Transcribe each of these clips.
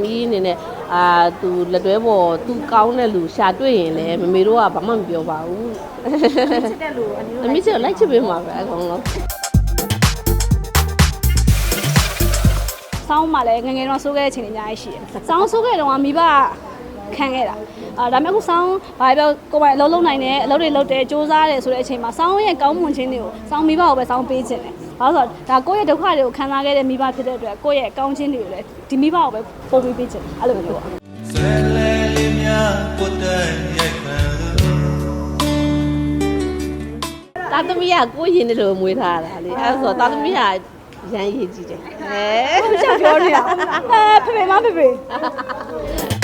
သမီးအနေနဲ့အာသူလက်တွဲပေါ်သူကောင်းတဲ့လူရှာတွေ့ရင်လည်းမမေတို့ကဘာမှမပြောပါဘူးချစ်တဲ့လူအနည်းသမီးချစ်လိုက်ချစ်ပေးမှာပဲအကုန်လုံးစောင်းမှလည်းငယ်ငယ်တော့ဆိုးခဲ့တဲ့အချိန်တွေအများကြီးရှိတယ်။စောင်းဆိုးခဲ့တော့ကမိဘခံခဲ့တာ။အာဒါပေမဲ့အခုစောင်းဘာပဲပြောကိုယ်ပိုင်အလုပ်လုပ်နိုင်တယ်အလုပ်တွေလုပ်တယ်စူးစမ်းတယ်ဆိုတဲ့အချိန်မှာစောင်းရဲ့ကောင်းမွန်ခြင်းတွေကိုစောင်းမိဘကိုပဲစောင်းပေးခြင်းတယ်။ ဘာလို့လဲဆိုတော့ဒါကိုယ့်ရဲ့ဒုက္ခတွေကိုခံစားခဲ့တဲ့မိဘဖြစ်တဲ့အတွက်ကိုယ့်ရဲ့ကောင်းခြင်းတွေကိုလည်းဒီမိဘကိုပဲပုံပေးပေးခြင်းအဲ့လိုမျိုးပေါ့ဆွဲလဲလေးများပုတ်တဲ့ရိုက်ခံလို့တာသမီးကကိုယ်ရင်တယ်လို့မွေးထားတာလေအဲ့ဒါဆိုတာသမီးကရမ်းရည်ကြည့်တယ်အဲ။ချက်ပြောနေတာ။အဲဖေဖေမဖေဖေ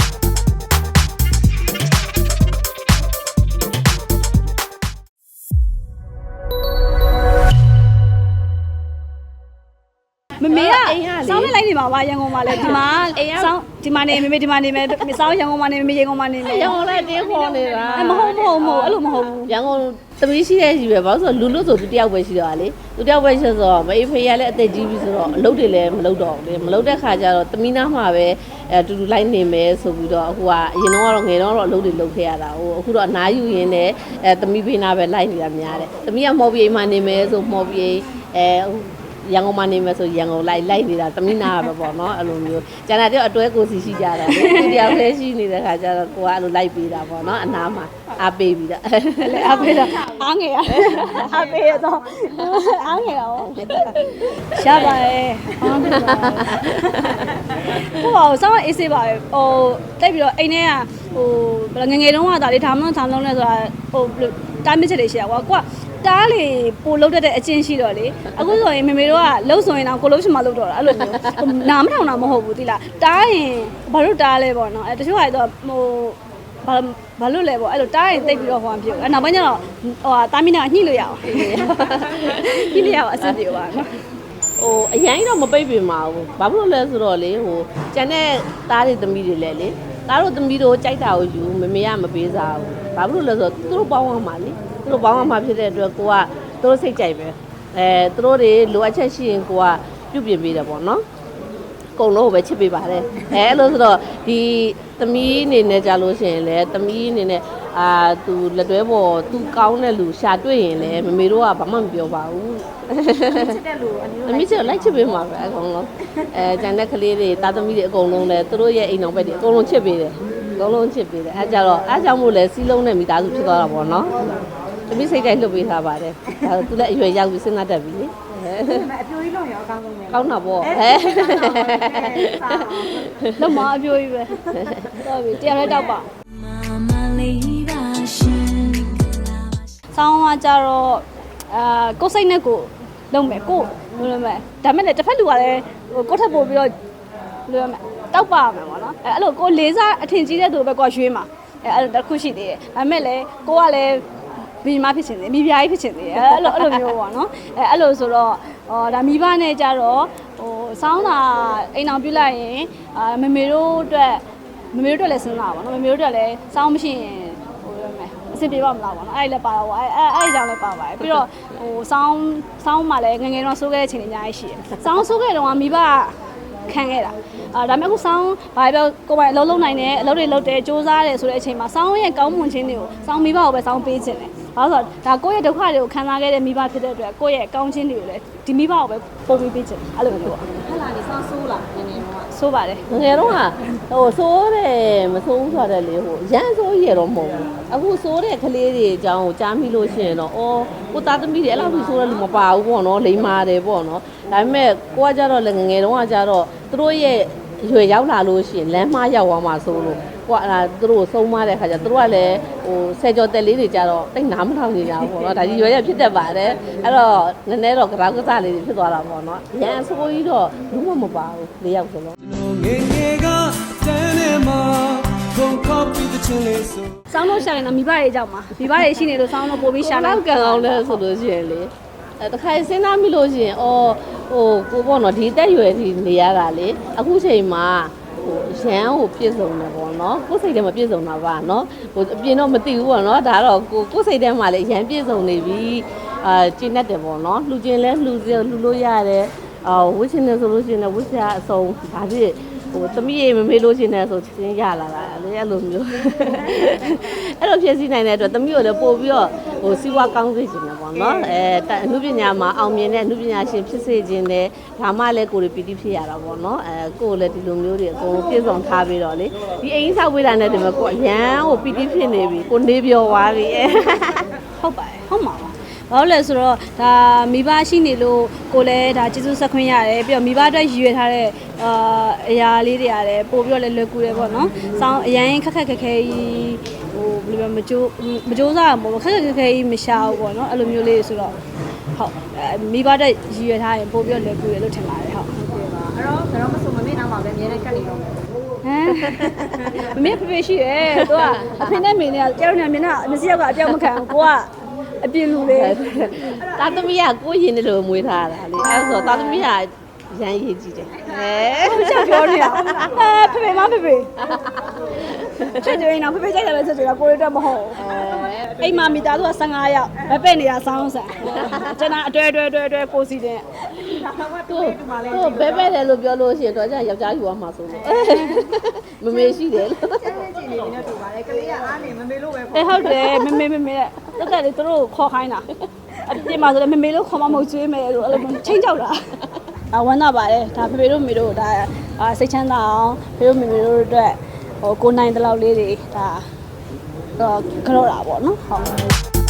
မမေကအိမ်ကလေစောင်းနဲ့လိုက်နေမှာပါရန်ကုန်မှာလဲဒီမှာအိမ်ကစောင်းဒီမှာနေမမေဒီမှာနေမယ်စောင်းရန်ကုန်မှာနေမမေရန်ကုန်မှာနေမယ်ရန်ကုန်လည်းတင်းခေါ်နေတာအဲမဟုတ်မဟုတ်မဟုတ်အဲ့လိုမဟုတ်ဘူးရန်ကုန်သမီးရှိတဲ့ကြီးပဲဘာလို့ဆိုလူလို့ဆိုသူတယောက်ပဲရှိတော့လေသူတယောက်ပဲရှိဆိုတော့မအေးဖေးရလည်းအသက်ကြီးပြီဆိုတော့အလုပ်တွေလည်းမလုပ်တော့ဘူးလေမလုပ်တဲ့ခါကျတော့သမီးနားမှာပဲအဲတူတူလိုက်နေမယ်ဆိုပြီးတော့အခုကအရင်တော့ကတော့ငယ်တော့တော့အလုပ်တွေလုပ်ခဲ့ရတာဟိုအခုတော့အနားယူရင်းနဲ့အဲသမီးဖေးနာပဲလိုက်နေတာများတယ်သမီးကမော်ဘီအိမ်မှာနေမယ်ဆိုမော်ဘီအိမ်အဲ ရန်ကုန်မှာနေမယ်ဆိုရန်ကုန်လိုက်လိုက်နေတာသမီးနာပဲပေါ့နော်အဲ့လိုမျိုးကျန်တာတော့အတွဲကိုစီရှိကြတာလေသူတယောက်တည်းရှိနေတဲ့ခါကျတော့ကိုကအဲ့လိုလိုက်ပေးတာပေါ့နော်အနားမှာအားပေးပြီးတော့လေအဖေကအားငယ်ရအဖေတော့အားငယ်ရောရှားပါရဲ့အားငယ်ပါဟိုပါစောင်းအေးစေးပါပဲဟိုတိတ်ပြီးတော့အိမ်ထဲကဟိုဘယ်ငယ်ငယ်တုန်းကဒါလေးဒါမှမဟုတ်ဒါမလုံးလဲဆိုတာဟိုတားမစ်ချက်တွေရှိရကွာကွာ တားလေပို့လုတ်တတ်တဲ့အချင်းရှိတော့လေအခုဆိုရင်မေမေတို့ကလှုပ်ဆိုရင်တော့ကိုလှုပ်ချင်မှလှုပ်တော့တာအဲ့လိုမျိုးဟိုနာမထောင်တာမဟုတ်ဘူးတိလားတားရင်ဘာလို့တားလဲပေါ့နော်အဲတချို့ဟာတော့ဟိုဘာဘာလို့လဲပေါ့အဲ့လိုတားရင်တိတ်ပြီးတော့ဟိုမှာပြုတ်အဲ့နောက်ပိုင်းကျတော့ဟိုဟာတာမီနာညှိလို့ရအောင်ညှိလို့ရအောင်အဆင်ပြေပါနော်ဟိုအရင်တော့မပိတ်ပင်ပါဘူးဘာဖြစ်လို့လဲဆိုတော့လေဟိုကျန်တဲ့သားတွေသမီးတွေလည်းလေ သားတို့သမီးတို့ကြိုက်တာကိုယူမမေကမပေးစားဘူးဘာဖြစ်လို့လဲဆိုတော့သူတို့ပေါင်းအောင်ပါလေသူတို့ပေါင်းအောင်ပါဖြစ်တဲ့အတွက်ကိုကသူတို့စိတ်ကြိုက်ပဲအဲသူတို့တွေလိုအပ်ချက်ရှိရင်ကိုကပြုတ်ပြင်ပေးတယ်ပေါ့နော်ကုံလုံးကိုပဲချစ်ပေးပါတယ်အဲအဲ့လိုဆိုတော့ဒီသမီးအနေနဲ့ကြာလို့ရှိရင်လည်းသမီးအနေနဲ့ အာသူလက်တွဲပေါ်သူကောင်းတဲ့လူရှာတွေ့ရင်လည်းမမေတို့ကဘာမှမပြောပါဘူးချစ်တဲ့လူအနည်းသမီးချစ်လိုက်ချစ်ပေးမှာပဲအကုန်လုံးအဲကျန်တဲ့ကလေးတွေတာသမီးတွေအကုန်လုံးလည်းသူတို့ရဲ့အိမ်အောင်ဘက်တွေအကုန်လုံးချစ်ပေးတယ်အကုန်လုံးချစ်ပေးတယ်အဲကြတော့အဲကြောင့်မို့လဲစီးလုံးနဲ့မိသားစုဖြစ်သွားတာပေါ့နော်သမီးစိတ်တိုင်းလွတ်ပေးထားပါတယ်ဒါသူလည်းအရွယ်ရောက်ပြီးစဉ်းစားတတ်ပြီလေအပြိုကြီးလုံးရောအကောင်းဆုံးပဲကောင်းတာပေါ့ဟဲလက်မအပြိုးကြီးပဲတော်ပြီတရားရဲတောက်ပါ ဆောင်းကကြတော့အာကိုယ်စိတ်နဲ့ကိုလုံးမယ်ကိုဘယ်လိုလဲဒါမဲ့လည်းတစ်ဖက်လူကလည်းဟိုကိုယ့်ထပ်ပို့ပြီးတော့ဘယ်လိုလဲတောက်ပါမယ်ပေါ့နော်အဲအဲ့လိုကိုလေးစားအထင်ကြီးတဲ့သူပဲကိုရွှေးမှာအဲအဲ့လိုတစ်ခုရှိသေးတယ်ဒါမဲ့လည်းကိုကလည်းဘီမဖြစ်ချင်တယ်မိဖုရားကြီးဖြစ်ချင်တယ်အဲ့လိုအဲ့လိုမျိုးပေါ့နော်အဲအဲ့လိုဆိုတော့ဟောဒါမိဘနဲ့ကြတော့ဟိုစောင်းတာအိမ်အောင်ပြုလိုက်ရင်အာမမေတို့အတွက်မမေတို့အတွက်လည်းစဉ်းစားပါနော်မမေတို့အတွက်လည်းစောင်းမရှိရင်ဟိုရမယ် အဆင်ပြေပါမလားပေါ့နော်အဲ့လည်းပါတော့အဲ့အဲ့အဲ့ကြောင့်လည်းပါပါတယ်ပြီးတော့ဟိုစောင်းစောင်းမှလည်းငယ်ငယ်တော့ဆိုးခဲ့တဲ့အချိန်တွေအများကြီးရှိတယ်စောင်းဆိုးခဲ့တော့ကမိဘခံခဲ့တာအာဒါပေမဲ့အခုစောင်းဘာပဲပြောကိုယ်ပိုင်အလုပ်လုပ်နိုင်တယ်အလုပ်တွေလုပ်တယ်စူးစမ်းတယ်ဆိုတဲ့အချိန်မှာစောင်းရဲ့ကောင်းမွန်ခြင်းတွေကိုစောင်းမိဘကိုပဲစောင်းပေးခြင်းတယ်ဘာလို့ဆိုတော့ဒါကိုယ့်ရဲ့ဒုက္ခတွေကိုခံစားခဲ့တဲ့မိဘဖြစ်တဲ့အတွက်ကိုယ့်ရဲ့ကောင်းခြင်းတွေကိုလည်းဒီမိဘကိုပဲပုံပေးပေးခြင်းအဲ့လိုမျိုးပေါ့ဟဲ့လာနေဆောင်းဆိုးလာနည်းနည်းတော့ ဆိုးပါတယ်ငယ်တော့ကဟိုစိုးတယ်မစိုးဘူးဆိုတော့လေဟိုရမ်းစိုးရတော့မဟုတ်ဘူးအခုစိုးတဲ့ကလေးတွေအကြောင်းကိုကြားမိလို့ရှိရင်တော့အော်ကိုသားသမီးတွေအဲ့လောက်ကြီးစိုးတဲ့လူမပါဘူးပေါ့နော်လိမ္မာတယ်ပေါ့နော်ဒါပေမဲ့ကိုကကြတော့လေငယ်ငယ်တုန်းကကြတော့သူတို့ရဲ့ရွယ်ရောက်လာလို့ရှိရင်လမ်းမရောက်သွားမှစိုးလို့ ကိုကအဲ့ဒါသူတို့ဆုံးမတဲ့ခါကျသူတို့ကလည်းဟိုဆယ်ကျော်တက်လေးတွေကြတော့တိတ်နားမထောင်နေကြဘူးပေါ့နော်ဒါကြီးရွယ်ရဖြစ်တတ်ပါတယ်အဲ့တော့နည်းနည်းတော့ကြောက်ကစားလေးတွေဖြစ်သွားတာပေါ့နော်ရမ်းစိုးကြီးတော့ဘူးမမပါဘူးလေးယောက်ဆိုတော့ငယ်ငယ်ကတန်းနေမှာဘုံခေါ်ပြီးတဲ့ချင်းလေးဆိုစောင်းလို့ရှာရင်တော့မိဘတွေကြောက်မှာမိဘတွေရှိနေလို့စောင်းလို့ပို့ပြီးရှာရှာလာတော့ကံအောင်လဲဆိုလို့ရှိရင်လေအဲတခါစဉ်းစားမိလို့ရှိရင်အော်ဟိုကိုပေါ့နော်ဒီတက်ရွယ်ဒီနေရတာလေအခုချိန်မှာ ဟိုရန်ကိုပြည့်စုံတယ်ပေါ့နော်ကိုယ်စိတ်ထဲမှာပြည့်စုံတာပါနော်ဟိုအပြင်တော့မသိဘူးပေါ့နော်ဒါတော့ကိုကိုယ်စိတ်ထဲမှာလေရန်ပြည့်စုံနေပြီအာကျင်းတတ်တယ်ပေါ့နော်လှူခြင်းလဲလှူလှူလို့ရတယ်အာဝှချင်တယ်ဆိုလို့ရှိရင်လည်းဝှချရာအစုံဒါဖြစ်ဟဟိုသမီးရေမမေးလို့ရှင်တယ်ဆိုချင်းရလာတာလေအဲ့လိုမျိုးအဲ့လိုဖြစ်စီနိုင်တဲ့အတွက်သမီးကိုလည်းပို့ပြီးတော့ ဟိုစီးပွားကောင်းစေချင်တယ်ပေါ့နော်အဲတက်အမှုပညာမှာအောင်မြင်တဲ့အမှုပညာရှင်ဖြစ်စေခြင်းနဲ့ဒါမှလည်းကိုယ်ပီတိဖြစ်ရတာပေါ့နော်အဲကိုယ်လည်းဒီလိုမျိုးတွေအကုန်ပြည့်စုံထားပြီးတော့လေဒီအိမ်ဆောက်ဝေးတာနဲ့ဒီမှာကိုယ်အရန်ဟိုပီတိဖြစ်နေပြီကိုနေပြော်သွားပြီဟုတ်ပါတယ်ဟုတ်မှာပါဘာလို့လဲဆိုတော့ဒါမိဘရှိနေလို့ကိုလည်းဒါကျေးဇူးဆက်ခွင့်ရတယ်ပြီးတော့မိဘအတွက်ရည်ရွယ်ထားတဲ့အာအရာလေးတွေရတယ်ပို့ပြီးတော့လည်းလွယ်ကူတယ်ပေါ့နော်။စောင်းအရင်ခက်ခက်ခက်ခဲကြီး ဟိုဘယ်လိုပြောမကြိုးမကြိုးစားမှာပေါ့ခက်ခက်ခက်ခဲကြီးမရှာဘူးပေါ့နော်အဲ့လိုမျိုးလေးဆိုတော့ဟုတ်အဲမိဘအတွက်ရည်ရွယ်ထားရင်ပို့ပြီးတော့လွယ်ကူတယ်လို့ထင်ပါတယ်ဟုတ်ဟုတ်ကဲ့ပါအဲ့တော့ဒါတော့မဆိုမမေ့နောက်မှာပဲအများနဲ့ကတ်နေတော့မယ်ဟမ်မမေဖေဖေရှိရဲသူကအဖေနဲ့မေနဲ့ကကြောက်နေမြင်တာမစီရောက်ကအပြောက်မခံဘူးကိုကအပြင်းလူလေးတာသမီးကကိုယ်ရင်တယ်လို့မွေးထားတာလေအဲ့ဆိုတာသမီးကရန်ရည်ကြည့်တယ်အဲချက်ပြောနေတာအဲဖေဖေမဖေဖေ ချက်ကြရင်တော့ဖေဖေကြိုက်တယ်လို့ချက်ကြတာကိုရီတော့မဟုတ်အိမ်မှာမိသားစုက15ယောက်မပဲ့နေတာဆောင်းဆန်ကျွန်တော်အတွဲအတွဲအတွဲအတွဲကိုစီတဲ့ဒါတော့ကသူတွေ့တူပါလေသူဘဲဘဲတယ်လို့ပြောလို့ရှိရင်တော့ကြာယောက်ျားယူရမှာဆိုလို့မမေရှိတယ်လို့ကျန်းကျင်နေပြီနဲ့တူပါလေကလေးကအားနေမမေလို့ပဲအဲဟုတ်တယ်မမေမမေတက်တက်လေးသူတို့ခေါ်ခိုင်းတာအပြင်မှာဆိုလည်းမမေလို့ခေါ်မမဟုတ်ကျွေးမယ်လို့အဲ့လိုချင်းကြောက်တာအဝမ်းသာပါတယ်ဒါဖေဖေတို့မေတို့ဒါအာစိတ်ချမ်းသာအောင်ဖေတို့မေမေတို့အတွက် ဟိုကိုနိုင်တဲ့လောက်လေးတွေဒါတော့ကြောက်တာပေါ့နော်ဟုတ်